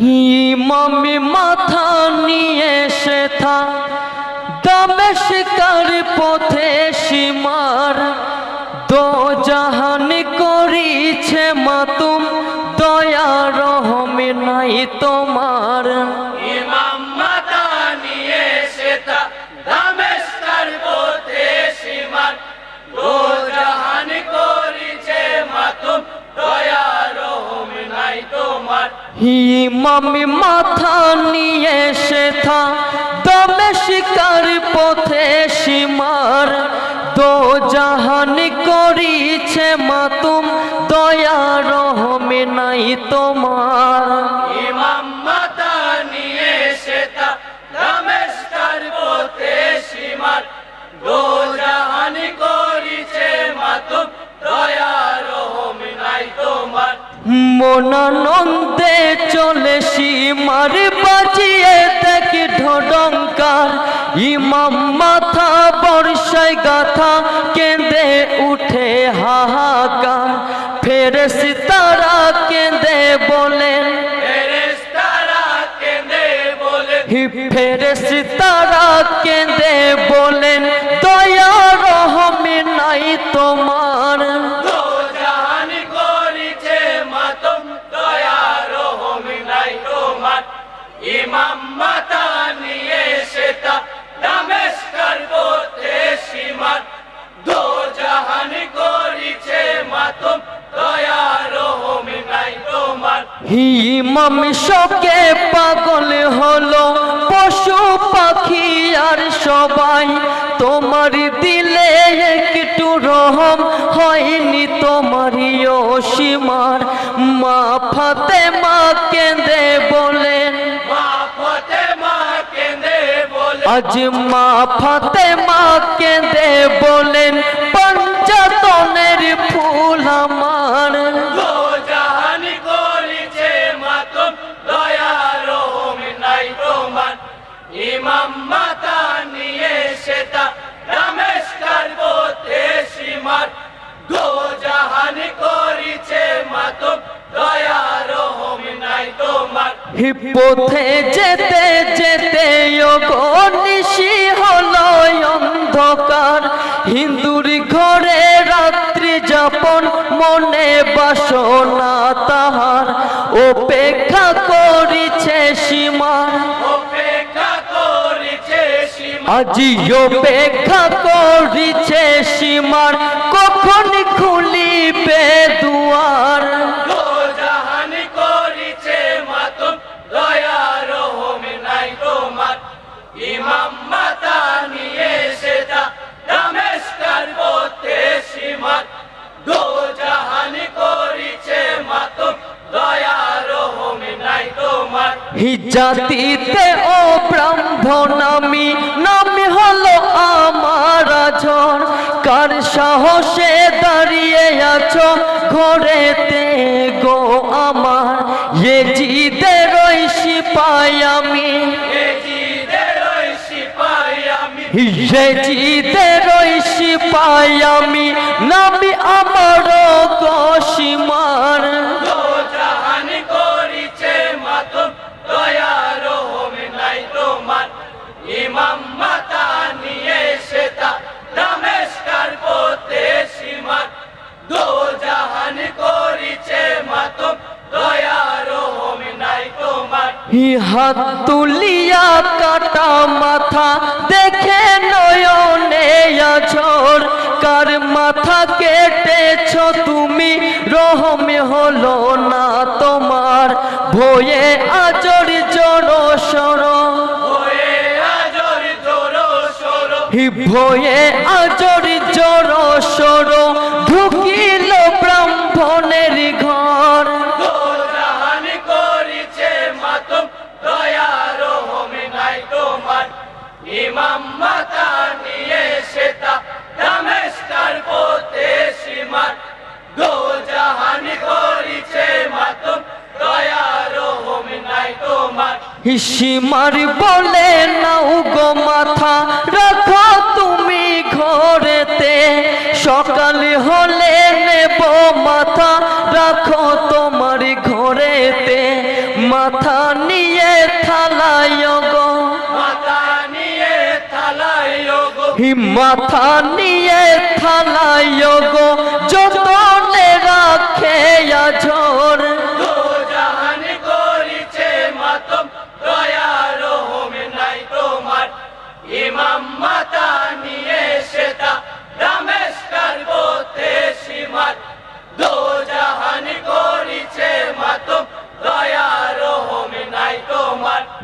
ইমামি মাথা নিয়ে এসে থা দামেশকার পথে সীমার দো জাহান করিছে মাতুম, দয়া রহমে নাই তোমার। ইমামি মাথা নিয়ে সে থা শিকার পথে সীমার তো জাহানি করিছে মাতুম, দয়া রহমে নাই তোমার। মনানন্দে চলে সীমার বাজিয়ে দেখি ঢডঙ্কার। ইমাম মাথা বর্ষায় গাথা কেঁদে উঠে হাহাকার। ফের সিতারা কেঁদে বলেন। ফের সিতারা কেঁদে বলেন দয়া রহমে নাই তোমার ইমাম শোকে পাগল হলো পশু পাখি আর সবাই। তোমার দিলে একটু রহম হয়নি তোমারই সীমার। মা ফাতে মা কেঁদে বলেন আজ মা ফাতে মা কেঁদে বলেন পঞ্চাতনের ফুল তোমার হি পথে যেতে যেতে নিশি হলো অন্ধকার। হিন্দুর ঘরে রাত্রি যাপন মনে বাসনা তাহার। অপেক্ষা করিছে সীমার অপেক্ষা করিছে সীমা। আজি অপেক্ষা করিছে সীমার। কখন তোমার হি জাতিতে ও ব্রাহ্মণ আমি নামে হলো আমার ঝড় কার সাহসে দাঁড়িয়ে আছো ঘরেতে গো আমার? এ জিদের সিপাই আমি। এজিদের আমি। এ জিদের সিপাই আমি নামি আমার দো হাত তুলিয়া কাটা মাথা, দেখে নয়নে আছর কার মাথা কেটেছ তুমি? রহমে হলো না তোমার। ভয়ে আজর জড় সর। ভয়ে আজর জড় হিসিমার বলে নাও গো মাথা রাখো তুমি ঘরেতে। সকাল হলে নেব মাথা রাখো তোমার ঘরেতে। মাথা নিয়ে থালায় গো। মাথা নিয়ে থালায় গো। হি মাথা নিয়ে থালায় গো। যতনে রাখে আঝর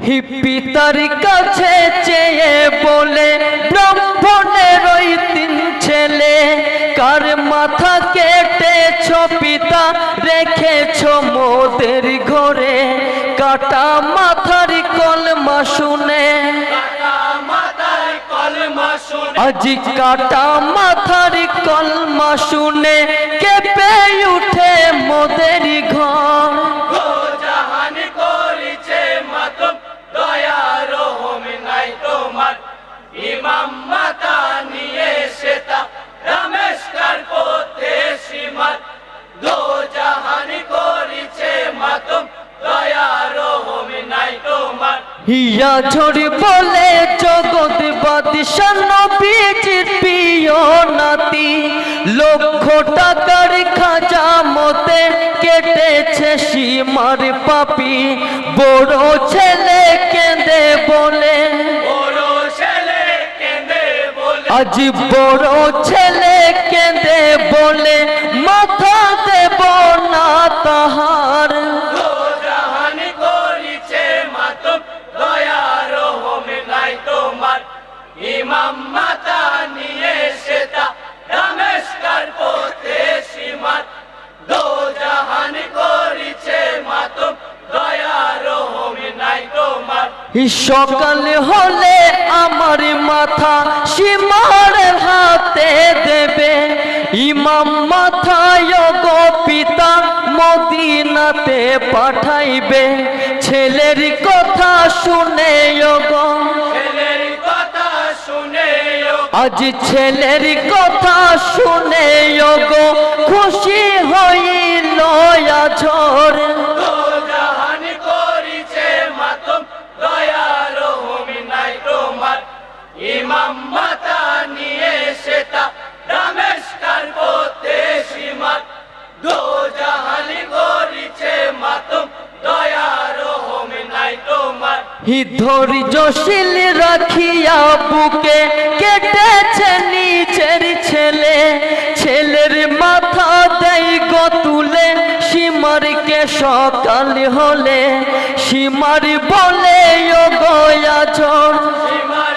তোমার হি পিতার কাছে চেয়ে বলে ব্রাহ্মণের ওই তিন ছেলে। কার মাথা কেটেছ পিতা, রেখেছ মোদের ঘরে। কাটা মাথার কলমা শুনে। আজি কাটা মাথার কলমা শুনে কেঁপে উঠে মোদের ঘর। হিয়া ঝড়ি বলে জগৎ বাদিশান বীজির প্রিয় নাতি। লক্ষ টাকার খাজা মতে কেটেছে সীমার পাপি। বড় ছেলে কেঁদে বলে। আজ বড় ছেলে কেঁদে বলে। মাথা দেব না সকাল হলে আমার মাথা সীমার হাতে দেবে। ইমাম মাথায় গো পিতা মদিনাতে পাঠাইবে। ছেলের কথা শুনে গো ছেলের কথা শুনে আজ ছেলের কথা শুনে গো খুশি হইল ঝড়। ইমাম মাতা নিয়ে সেটা রামেশকার পথে দো জাহান করিছে মাতম দয়ার হোম নাই তোমার। ধৈর্যশীল রাখিয়া বুকে কেটেছে নিচের ছেলে। ছেলের মাথা দেই গো তুলে সীমারকে সকাল হলে। সীমার বলে ও গয়া ঝড় সীমার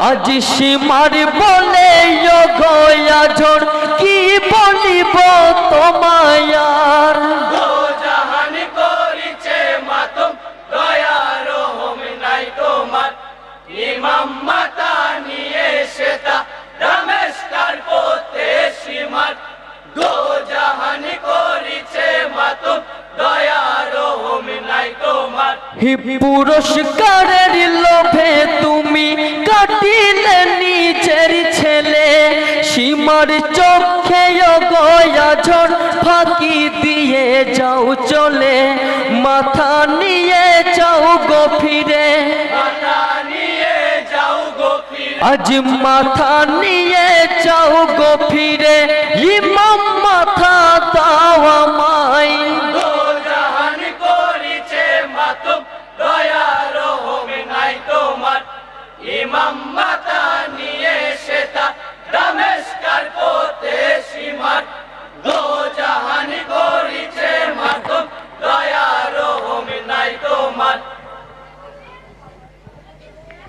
আজ সীমার বলে গয়া ঝড় কি বলিব তোমায়ার পুরস্কারের লোভে তুমি কাটিলে নিজের ছেলে সীমার চোখে গয়া ঝড় ফাঁকি দিয়ে যাও চলে, মাথা নিয়ে যাও গো ফিরে। আজ মাথা নিয়ে যাও গো ফিরে, ইমাম মাথা দাও আমায়।